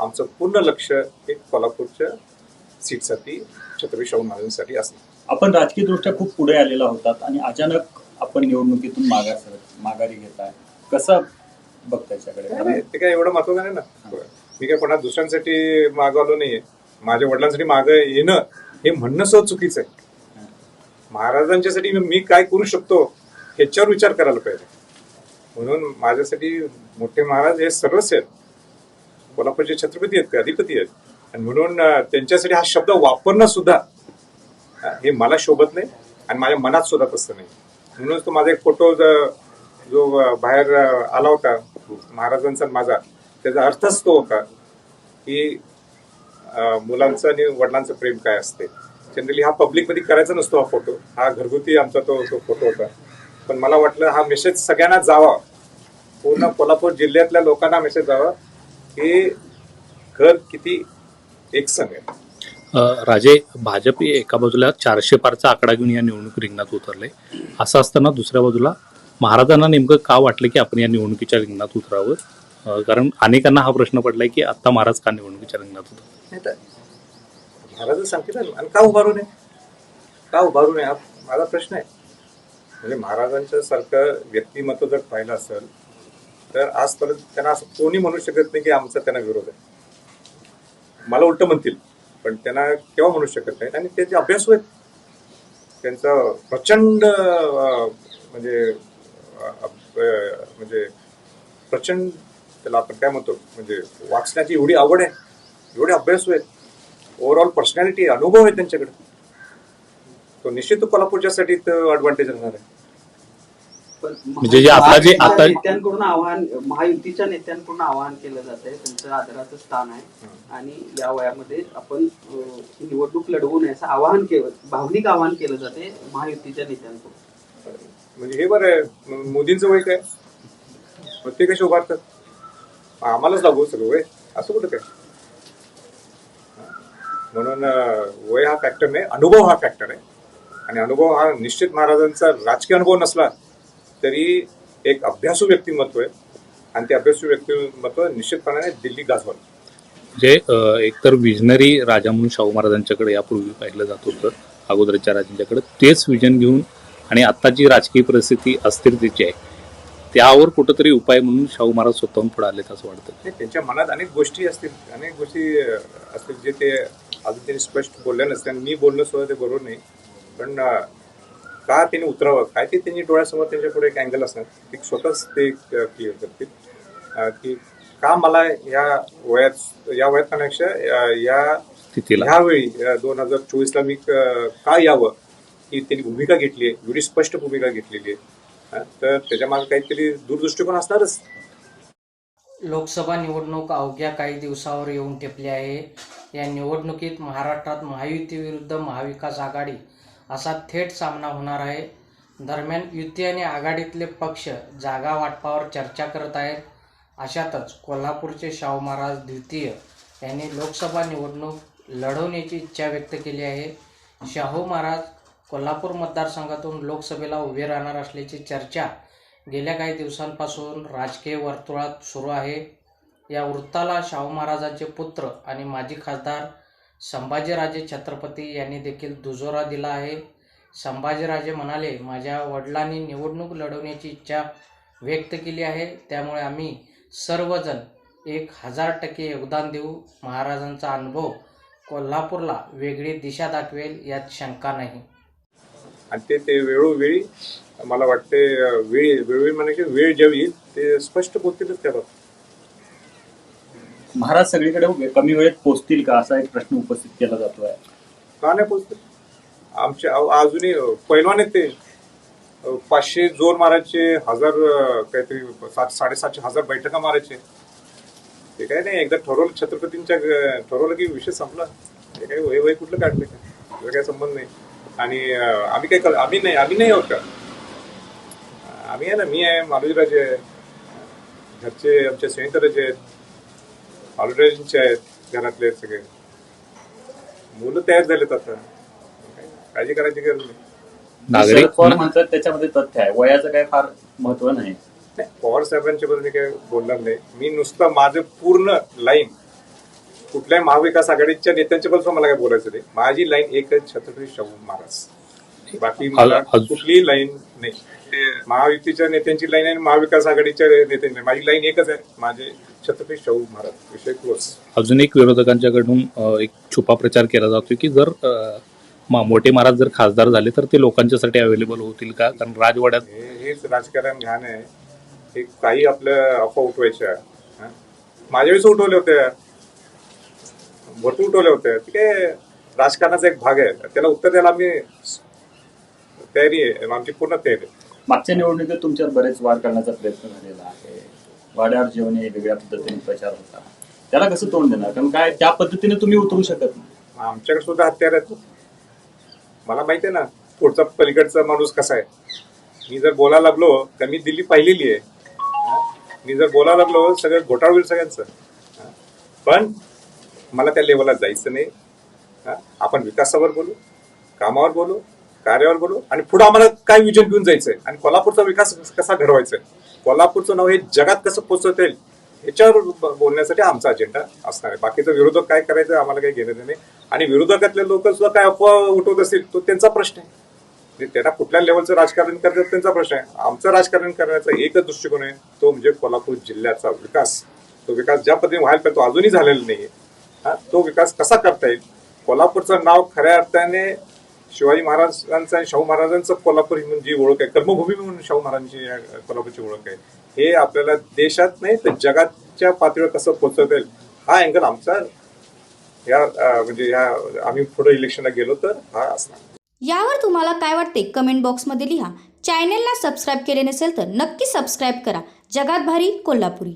आमचं पूर्ण लक्ष हे कोल्हापूरच्या सीटसाठी छत्रपती शाहू महाराजांसाठी असणार आपण राजकीय दृष्ट्या खूप पुढे आलेला होतात आणि अचानक आपण निवडणुकीतून माघार माघारी घेताय. कसं बघताय त्याच्याकडे ते काय एवढं महत्वाचं नाही. ना मी काय कोणा दुसऱ्यांसाठी मागवलो नाहीये. माझ्या वडिलांसाठी माग येणं हे म्हणणं सुद्धा चुकीचं आहे. महाराजांच्यासाठी मी काय करू शकतो ह्याच्यावर विचार करायला पाहिजे. म्हणून माझ्यासाठी मोठे महाराज हे सर्वच आहेत. कोल्हापूरचे छत्रपती आहेत ते अधिपती आहेत. आणि म्हणून त्यांच्यासाठी हा शब्द वापरणं सुद्धा हे मला शोभत नाही आणि माझ्या मनात सुद्धा तसं नाही. म्हणूनच तो माझा एक फोटो जो बाहेर आला होता महाराजांचा आणि माझा त्याचा अर्थच तो होता की मुलांचं आणि वडिलांचं प्रेम काय असते. जनरली हा पब्लिकमध्ये करायचा नसतो हा फोटो. हा घरगुती आमचा तो तो फोटो होता. पण मला वाटलं हा मेसेज सगळ्यांना जावा. पूर्ण कोल्हापूर जिल्ह्यातल्या लोकांना मेसेज जावा. की घर किती एकसंग आहे? राजे भाजप हे एका बाजूला चारशे पारचा आकडा घेऊन या निवडणूक रिंगणात उतरले. असं असताना दुसऱ्या बाजूला महाराजांना नेमकं का वाटलं की आपण या निवडणुकीच्या रिंगणात उतरावं? कारण अनेकांना हा प्रश्न पडलाय की आता महाराज का निवडणुकीच्या रिंगणात उतर महाराज सांगते ना आणि का उभारू नये का उभारू नये हा माझा प्रश्न आहे. म्हणजे महाराजांच्या सारखं व्यक्तिमत्व जर पाहिलं असेल तर आजपर्यंत त्यांना असं कोणी म्हणू शकत नाही की आमचा त्यांना विरोध आहे. मला उलट म्हणतील पण त्यांना केव्हा म्हणू शकत नाहीत? आणि ते जे अभ्यास आहेत त्यांचं प्रचंड म्हणजे म्हणजे प्रचंड त्याला आपण काय म्हणतो म्हणजे वाचण्याची एवढी आवड आहे एवढे अभ्यास आहेत ओव्हरऑल पर्सनॅलिटी अनुभव आहे त्यांच्याकडे. तो निश्चित कोल्हापूरच्यासाठी तर ॲडव्हान्टेज राहणार आहे. म्हणजे जे आता जे- आता- नेत्यांकडून आवाहन महायुतीच्या नेत्यांकडून आवाहन केलं जात आहे. त्यांचं आदराचं स्थान आहे. आणि या वयामध्ये आपण ही निवडणूक लढवू नये असं आवाहन केलं भावनिक आवाहन केलं जाते महायुतीच्या नेत्यांकडून. म्हणजे हे बरं आहे. मोदींचं वय काय? मग ते कसे उभारतात? आम्हालाच लागू सगळं वय. असं कुठं काय? म्हणून वय हा फॅक्टर नाही. अनुभव हा फॅक्टर आहे. आणि अनुभव हा निश्चित महाराजांचा राजकीय अनुभव नसला तरी एक अभ्यासू व्यक्तिमत्व आहे. आणि ते अभ्यासू व्यक्तिमत्व निश्चितपणाने दिल्ली गाजवलं. जे एकतर विजनरी राजा म्हणून शाहू महाराजांच्याकडे यापूर्वी पाहिलं जात होतं अगोदरच्या राजांच्याकडे तेच विजन घेऊन आणि आत्ताची राजकीय परिस्थिती अस्थिरतेची आहे त्यावर कुठंतरी उपाय म्हणून शाहू महाराज स्वतःहून पुढे आलेत असं वाटतं. त्यांच्या मनात अनेक गोष्टी असतील अनेक गोष्टी असतील जे ते अजून त्यांनी स्पष्ट बोलले नसते आणि मी बोलणं सुद्धा ते बरोबर नाही. पण का त्यांनी उतरावं? काय ते त्यांनी डोळ्यासमोर त्यांच्या पुढे एक अँगल असणार. ते स्वतःच ते क्लिअर करतील. की का मला या वयात या वयात म्हणण्यापेक्षा या स्थितीला. ह्यावेळी दोन हजार चोवीसला मी क- का यावं? ही त्यांनी भूमिका घेतली आहे. एवढी स्पष्ट भूमिका घेतलेली आहे. तर त्याच्यामागे काहीतरी दूरदृष्टिकोन असणारच. लोकसभा निवडणूक अवघ्या काही दिवसावर येऊन ठेपली आहे. या निवडणुकीत महाराष्ट्रात महायुती विरुद्ध महाविकास आघाडी असा थेट सामना होणार आहे. दरम्यान युती आणि आघाडीतले पक्ष जागा वाटपावर चर्चा करत आहेत. अशातच कोल्हापूरचे शाहू महाराज द्वितीय यांनी लोकसभा निवडणूक लढवण्याची इच्छा व्यक्त केली आहे. शाहू महाराज कोल्हापूर मतदारसंघातून लोकसभेला उभे राहणार असल्याची चर्चा गेल्या काही दिवसांपासून राजकीय वर्तुळात सुरू आहे. या वृत्ताला शाहू महाराजांचे पुत्र आणि माजी खासदार संभाजीराजे छत्रपती यांनी देखील दुजोरा दिला आहे. संभाजीराजे म्हणाले माझ्या वडिलांनी निवडणूक लढवण्याची इच्छा व्यक्त केली आहे. त्यामुळे आम्ही सर्वजण एक हजार टक्के योगदान देऊ. महाराजांचा अनुभव कोल्हापूरला वेगळी दिशा दाखवेल यात शंका नाही. आणि ते ते वेळोवेळी मला वाटते वेळ वेळोवेळी म्हणजे वेळ जेव्हा येईल ते स्पष्ट बोलतीलच त्याबाबत महाराज सगळीकडे कमी वेळेत पोहोचतील का? असा एक प्रश्न उपस्थित केला जातोय. का नाही पोचतील? आमचे अहो, अजूनही पैलवान आहेत ते. पाचशे जोर मारायचे हजार काहीतरी सात साडेसातशे हजार बैठका मारायचे. ते काय नाही एकदा ठरवलं छत्रपतींच्या ठरवलं की विषय संपला. ते काही वय वय कुठलं काढले का? काही संबंध नाही. आणि आम्ही काय कर आम्ही नाही आम्ही नाही आहोत का? आम्ही आहे ना मी आहे मालुजीराजे आहे. घरचे आमचे संयुक्तराजे आहेत. मालुजीराजेंचे आहेत घरातले सगळे. मुलं तयार झालेत आता. काय काळजी करायची गरज नाही. नागरिक पवार म्हणतात त्याच्यामध्ये तथ्य आहे? वयाचं काय फार महत्त्व नाही. पवार साहेबांच्या बद्दल मी काही बोलणार नाही. मी नुसतं माझं पूर्ण लाईन कुठल्याही महाविकास आघाडीच्या नेत्यांच्या बद्दल मला काय बोलायचं नाही. माझी लाईन एकच छत्रपती शाहू महाराज. बाकी मला कुठलीही लाईन नाही. ते महायुतीच्या नेत्यांची लाईन आहे आणि महाविकास आघाडीच्या नेत्यांची माझी लाईन एकच आहे. माझे छत्रपती शाहू महाराज विषय क्लोज. अजून एक विरोधकांच्याकडून एक छुपा प्रचार केला जातोय की जर मोठे महाराज जर खासदार झाले तर ते लोकांच्यासाठी अवेलेबल होतील का? कारण राजवाड्यात हे हेच राजकारण घाण आहे. हे काही आपल्या अफवा उठवायच्या हा? माझ्या वेळेस उठवल्या होत्या भरपूर उठवल्या होत्या ठीक आहे राजकारणाचा एक भाग आहे. त्याला उत्तर द्यायला आम्ही तयारी आहे. आमची पूर्ण तयारी मागच्या निवडणुकीत तुमच्यावर बरेच वार करण्याचा प्रयत्न झालेला आहे. वाड्यावर जेवणे वेगळ्या पद्धतीने प्रचार होता. त्याला कसं तोंड देणार? कारण काय त्या पद्धतीने तुम्ही उतरू शकत नाही. आमच्याकडे सुद्धा हत्यार आहेत. मला माहिती आहे ना पुढचा पलीकडचा माणूस कसा आहे. मी जर बोलायला लागलो तर मी दिल्ली पाहिलेली आहे. मी जर बोलायला लागलो सगळं घोटाळ होईल सगळ्यांचं. पण मला त्या लेवलला जायचं नाही. हा? आपण विकासावर बोलू कामावर बोलू कार्यावर बोलू आणि पुढे आम्हाला काय विजन घेऊन जायचंय? आणि कोल्हापूरचा विकास कसा घडवायचा आहे कोल्हापूरचं नाव हे जगात कसं पोचवता येईल याच्यावर बोलण्यासाठी आमचा अजेंडा असणार आहे. बाकीचं विरोधक काय करायचं आम्हाला काही घेणं नाही. आणि विरोधकातले लोक सुद्धा काय अफवा उठवत असतील तो त्यांचा प्रश्न आहे. म्हणजे त्यांना कुठल्या लेवलचं राजकारण करतात त्यांचा प्रश्न आहे. आमचं राजकारण करण्याचा एकच दृष्टिकोन आहे तो म्हणजे कोल्हापूर जिल्ह्याचा विकास. तो विकास ज्या पद्धतीने व्हायला पाहिजे तो अजूनही झालेला नाहीये. हा तो विकास कसा करता येईल? कोल्हापूरचं नाव खऱ्या अर्थाने शिवाजी महाराजांचं आणि शाहू महाराजांचं कोल्हापूर ही म्हणजे जी ओळख आहे. कर्मभूमी म्हणून शाहू महाराजांची या कोल्हापूरची ओळख आहे. हे आपल्याला देशात नाही तर जगाच्या पातळीवर कसं पोहोचवता येईल हा अँगल आमचा या म्हणजे या आम्ही पुढे इलेक्शनला गेलो तर हा असणार. यावर तुम्हाला काय वाटते कमेंट बॉक्समध्ये लिहा. चॅनेलला सबस्क्राईब केले नसेल तर नक्की सबस्क्राईब करा. जगात भारी कोल्हापुरी.